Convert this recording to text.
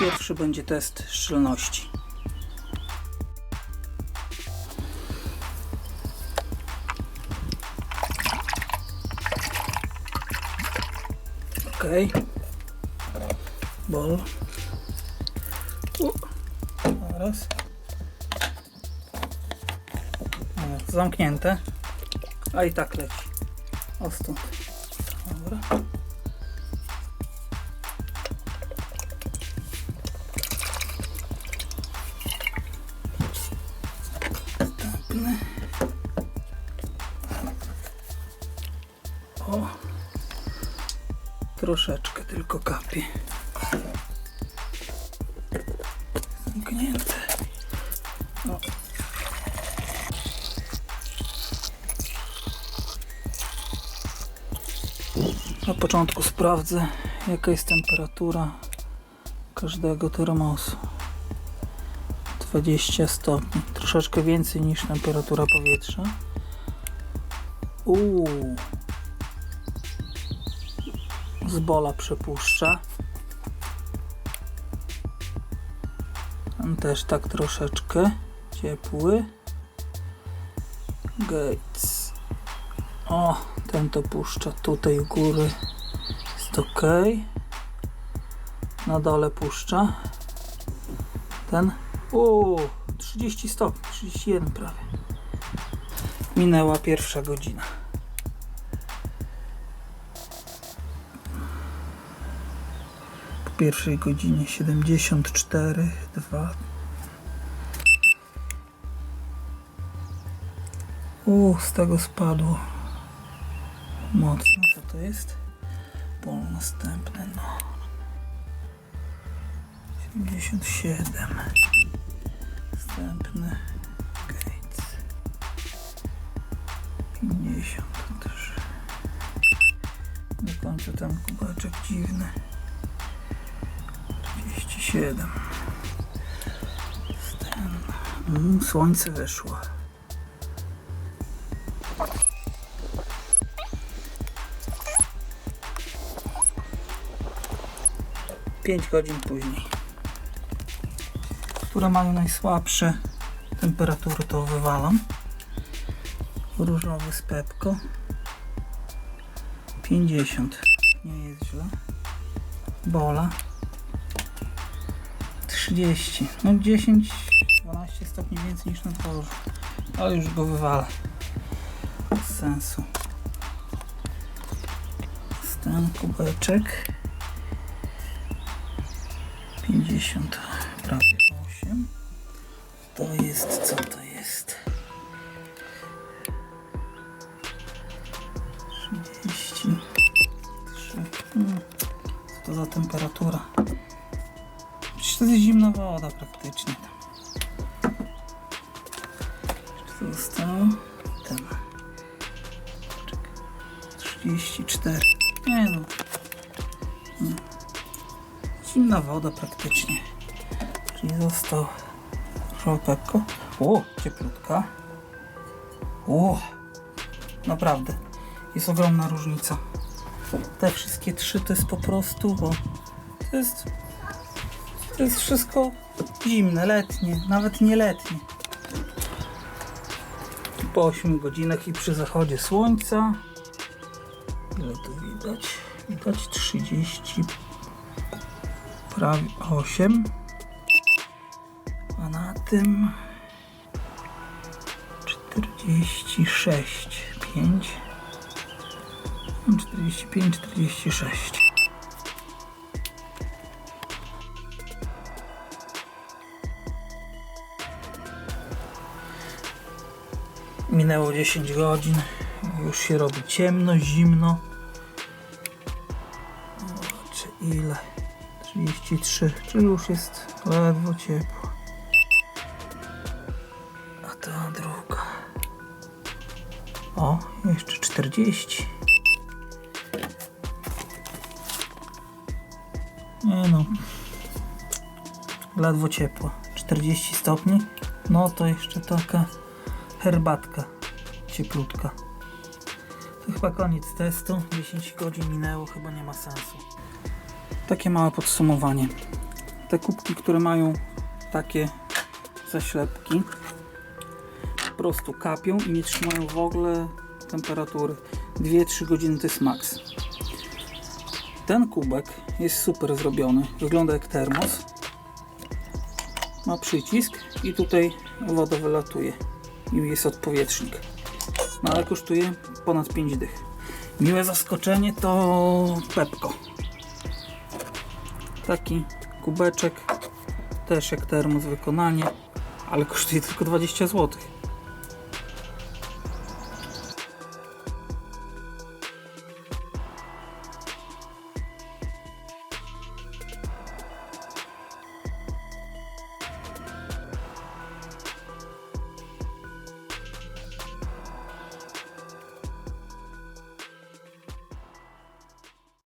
Pierwszy będzie test szczelności. Ok. Bol. U. Zaraz. Zamknięte. A i tak leci. O stąd. Dobra. Troszeczkę tylko kapie. Zamknięte. O. Na początku sprawdzę jaka jest temperatura każdego termosu. 20 stopni. Troszeczkę więcej niż temperatura powietrza. Uuu. Z bola przepuszcza. Też tak troszeczkę ciepły. Gates. O, ten to puszcza tutaj u góry. Jest ok. Na dole puszcza. Ten. O, 30 stopni, 31 prawie. Minęła pierwsza godzina. Pierwszej godzinie 74, 2. U, z tego spadło. Mocno, co to jest? Pol następny, no. 77. Następny Gates 53 Do końca ten kubeczek dziwny 47 Ten. Mm, Słońce wyszło Pięć godzin później które mają najsłabsze temperatury, to wywalam. Różowy z Pepko. 50. Nie jest źle. Bola. 30. No 10, 12 stopni więcej niż na dworzu. Ale już go wywala. Bez sensu. Stan kubeczek. 50. Prawie 8. To jest, co to jest? 33. Hmm. Co to za temperatura? To jest zimna woda praktycznie. Co zostało? Ten. Czekaj. 34. Nie no. Hmm. Zimna woda praktycznie. Czyli został żołpepko. O, cieplutka. O, naprawdę. Jest ogromna różnica. Te wszystkie trzy to jest po prostu, bo to jest, to jest wszystko zimne, letnie, nawet nie letnie. Po 8 godzinach i przy zachodzie słońca. Ile tu widać? Widać 30 prawie 8 a na tym 46 5 45 46 Minęło 10 godzin, już się robi ciemno, zimno. Czy ile? 33, czyli już jest ledwo ciepło. A ta druga. O, jeszcze 40. Nie no. Ledwo ciepło. 40 stopni. No to jeszcze taka herbatka cieplutka. To chyba koniec testu. 10 godzin minęło, chyba nie ma sensu. Takie małe podsumowanie. te kubki, które mają takie zaślepki, po prostu kapią i nie trzymają w ogóle temperatury. 2-3 godziny to jest maks. Ten kubek jest super zrobiony. Wygląda jak termos. Ma przycisk i tutaj woda wylatuje. I jest odpowietrznik. No ale kosztuje ponad 5 dych. Miłe zaskoczenie to Pepko. Taki kubeczek. Też jak termos wykonanie. Ale kosztuje tylko 20 zł.